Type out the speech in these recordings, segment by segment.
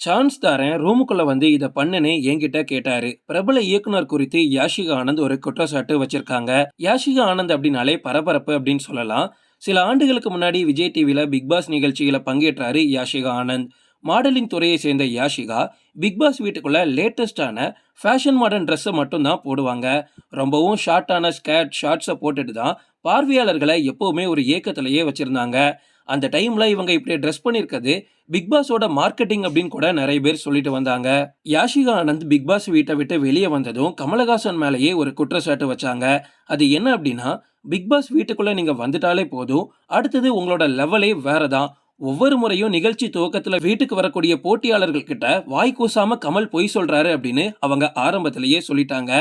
Chance தாரன் ரூமுக்குள்ள வந்து இதை பண்ணுன்னு என்கிட்ட கேட்டாரு. பிரபல இயக்குனர் குறித்து யாஷிகா ஆனந்த் ஒரு குற்றச்சாட்டு வச்சிருக்காங்க. யாஷிகா ஆனந்த் அப்படின்னாலே பரபரப்பு அப்படின்னு சொல்லலாம். சில ஆண்டுகளுக்கு முன்னாடி விஜய் டிவியில் பிக் பாஸ் நிகழ்ச்சியில பங்கேற்றாரு யாஷிகா ஆனந்த். மாடலிங் துறையை சேர்ந்த யாஷிகா பிக் பாஸ் வீட்டுக்குள்ள லேட்டஸ்டான ஃபேஷன் மாடர்ன் ட்ரெஸ்ஸை மட்டும்தான் போடுவாங்க. ரொம்பவும் ஷார்ட்டான ஸ்கேட் ஷார்ட்ஸை போட்டுட்டு தான் பார்வையாளர்களை எப்போவுமே ஒரு ஏக்கத்திலேயே வச்சிருந்தாங்க. அந்த டைம்ல இவங்க இப்படி ட்ரெஸ் பண்ணியிருக்கிறது பிக் பாஸோட மார்க்கெட்டிங் அப்படின்னு கூட நிறைய பேர் சொல்லிட்டு வந்தாங்க. யாஷிகா ஆனந்த் பிக் பாஸ் வீட்டை விட்டு வெளியே வந்ததும் கமலஹாசன் மேலேயே ஒரு குற்றச்சாட்டு வச்சாங்க. அது என்ன அப்படின்னா பிக் பாஸ் வீட்டுக்குள்ள நீங்க வந்துட்டாலே போதும். அடுத்தது உங்களோட லெவலே வேறதான். ஒவ்வொரு முறையும் நிகழ்ச்சி துவக்கத்துல வீட்டுக்கு வரக்கூடிய போட்டியாளர்கள் கிட்ட வாய் கூசாம கமல் பொய் சொல்றாரு அப்படின்னு அவங்க ஆரம்பத்திலேயே சொல்லிட்டாங்க.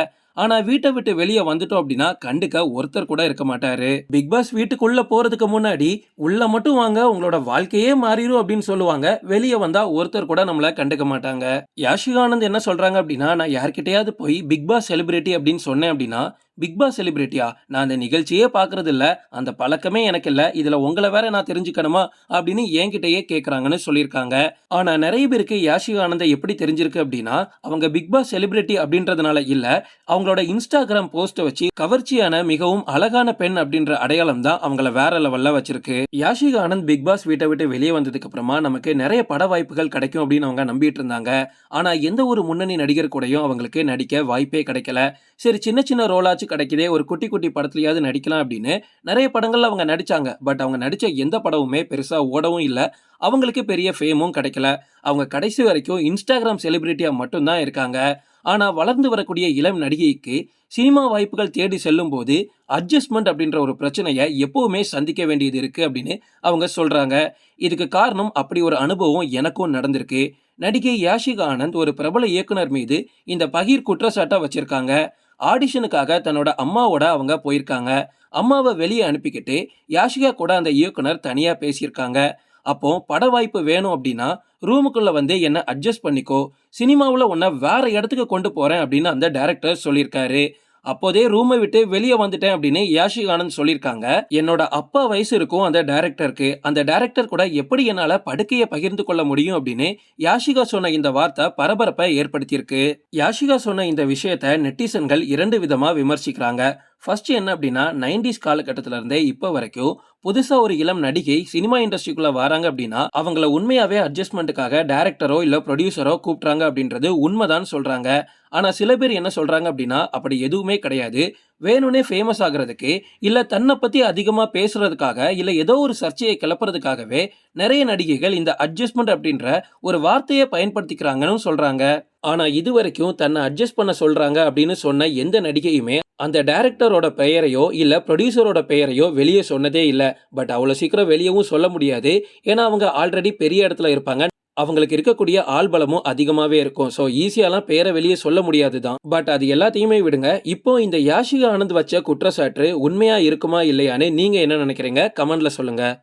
ஆனா வீட்டை விட்டு வெளியே வந்துட்டோம் அப்படின்னா கண்டுக்க ஒருத்தர் கூட இருக்க மாட்டாரு. பிக் பாஸ் வீட்டுக்குள்ள போறதுக்கு முன்னாடி உள்ள மட்டும் வாங்க உங்களோட வாழ்க்கையே மாறிடும் அப்படின்னு சொல்லுவாங்க. வெளியே வந்தா ஒருத்தர் கூட நம்மள கண்டுக்க மாட்டாங்க. யாஷிகானந்த் என்ன சொல்றாங்க அப்படின்னா நான் யார்கிட்டயாவது போய் பிக் பாஸ் செலிபிரிட்டி அப்படின்னு சொன்னேன் அப்படின்னா பிக் பாஸ் செலிபிரிட்டியா நான் அந்த நிகழ்ச்சியே பார்க்கறது இல்லை அந்த பழக்கமே எனக்கு இல்லை. இதில் உங்களை வேற நான் தெரிஞ்சுக்கணுமா? அப்படின்னு என்கிட்டயே கேட்குறாங்கன்னு சொல்லியிருக்காங்க. ஆனால் நிறைய பேருக்கு யாஷிகானந்தை எப்படி தெரிஞ்சிருக்கு அப்படின்னா அவங்க பிக் பாஸ் செலிபிரிட்டி அப்படின்றதுனால இல்லை. அவங்களோட இன்ஸ்டாகிராம் போஸ்ட்டை வச்சு கவர்ச்சியான மிகவும் அழகான பெண் அப்படின்ற அடையாளம் தான் அவங்கள வேற லெவலில் வச்சிருக்கு. யாஷிகா ஆனந்த் பிக் பாஸ் வீட்டை விட்டு வெளியே வந்ததுக்கு அப்புறமா நமக்கு நிறைய பட வாய்ப்புகள் கிடைக்கும் அப்படின்னு அவங்க நம்பிட்டு இருந்தாங்க. ஆனால் எந்த ஒரு முன்னணி நடிகர் கூடயும் அவங்களுக்கு நடிக்க வாய்ப்பே கிடைக்கல. சரி சின்ன சின்ன ரோலாச்சும் கிடைக்குதே ஒரு குட்டி குட்டி படத்துலையாவது நடிக்கலாம் அப்படின்னு நிறைய படங்கள்ல அவங்க நடிச்சாங்க. பட் அவங்க நடிச்ச எந்த படமுமே பெருசா ஓடவும் இல்லை. அவங்களுக்கு பெரிய ஃபேமும் கிடைக்கல. அவங்க கடைசி வரைக்கும் இன்ஸ்டாகிராம் செலிபிரிட்டியா மட்டும்தான் இருக்காங்க. ஆனால் வளர்ந்து வரக்கூடிய இளம் நடிகைக்கு சினிமா வாய்ப்புகள் தேடி செல்லும் போது அட்ஜஸ்ட்மெண்ட் அப்படின்ற ஒரு பிரச்சனையை எப்போவுமே சந்திக்க வேண்டியது இருக்கு அப்படின்னு அவங்க சொல்கிறாங்க இதுக்கு காரணம் அப்படி ஒரு அனுபவம் எனக்கும் நடந்திருக்கு. நடிகை யாஷிகா ஆனந்த் ஒரு பிரபல இயக்குனர் மீது இந்த பகீர் குற்றச்சாட்டை வச்சிருக்காங்க. ஆடிஷனுக்காக தன்னோட அம்மாவோட அவங்க போயிருக்காங்க. அம்மாவை வெளியே அனுப்பிக்கிட்டு யாஷிகா கூட அந்த இயக்குனர் தனியாக பேசியிருக்காங்க. அப்போ பட வாய்ப்பு வேணும் அப்படின்னா ரூமுக்குள்ளே வந்து என்னை அட்ஜஸ்ட் பண்ணிக்கோ. சினிமாவில் உன்னை வேற இடத்துக்கு கொண்டு போகிறேன் அப்படின்னு அந்த டேரக்டர் சொல்லியிருக்காரு. அப்போதே ரூமை விட்டு வெளியே வந்துட்டேன் அப்படின்னு யாஷி ஆனந்த் சொல்லியிருக்காங்க. என்னோட அப்பா வயசு இருக்கும் அந்த டைரக்டருக்கு அந்த டைரக்டர் கூட எப்படி என்னால படுக்கையை பகிர்ந்து கொள்ள முடியும் அப்படின்னு யாஷிகா சொன்ன இந்த வார்த்தை பரபரப்பை ஏற்படுத்தியிருக்கு. யாஷிகா சொன்ன இந்த விஷயத்த நெட்டிசன்கள் இரண்டு விதமா விமர்சிக்கிறாங்க. ஃபர்ஸ்ட் என்ன அப்படின்னா நைன்டிஸ் காலகட்டத்தில இருந்தே இப்போ வரைக்கும் புதுசா ஒரு இளம் நடிகை சினிமா இண்டஸ்ட்ரிக்குள்ள வராங்க அப்படின்னா அவங்கள உண்மையாவே அட்ஜஸ்ட்மெண்ட்டுக்காக டேரக்டரோ இல்ல ப்ரொடியூசரோ கூப்பிட்றாங்க அப்படின்றது உண்மைதான் சொல்றாங்க. ஆனா சில பேர் என்ன சொல்றாங்க அப்படின்னா அப்படி எதுவுமே கிடையாது. வேணும்னே ஃபேமஸ் ஆகிறதுக்கு இல்லை தன்னை பற்றி அதிகமாக பேசுகிறதுக்காக இல்லை ஏதோ ஒரு சர்ச்சையை கிளப்புறதுக்காகவே நிறைய நடிகைகள் இந்த அட்ஜஸ்ட்மெண்ட் அப்படின்ற ஒரு வார்த்தையை பயன்படுத்திக்கிறாங்கன்னு சொல்கிறாங்க ஆனால் இது வரைக்கும் தன்னை அட்ஜஸ்ட் பண்ண சொல்கிறாங்க அப்படின்னு சொன்ன எந்த நடிகையுமே அந்த டைரக்டரோட பெயரையோ இல்லை ப்ரொடியூசரோட பெயரையோ வெளியே சொன்னதே இல்லை. பட் அவ்வளோ சீக்கிரம் வெளியவும் சொல்ல முடியாது. ஏன்னா அவங்க ஆல்ரெடி பெரிய இடத்துல இருப்பாங்க. அவங்களுக்கு இருக்கக்கூடிய ஆள்பலமும் அதிகமாகவே இருக்கும். ஸோ ஈஸியாலாம் பேரை வெளியே சொல்ல முடியாது தான் பட் அது எல்லாத்தையுமே விடுங்க. இப்போ இந்த யாஷிகா ஆனந்த் வச்ச குற்றச்சாட்டு உண்மையாக இருக்குமா இல்லையான்னு நீங்கள் என்ன நினைக்கிறீங்க? கமெண்டில் சொல்லுங்கள்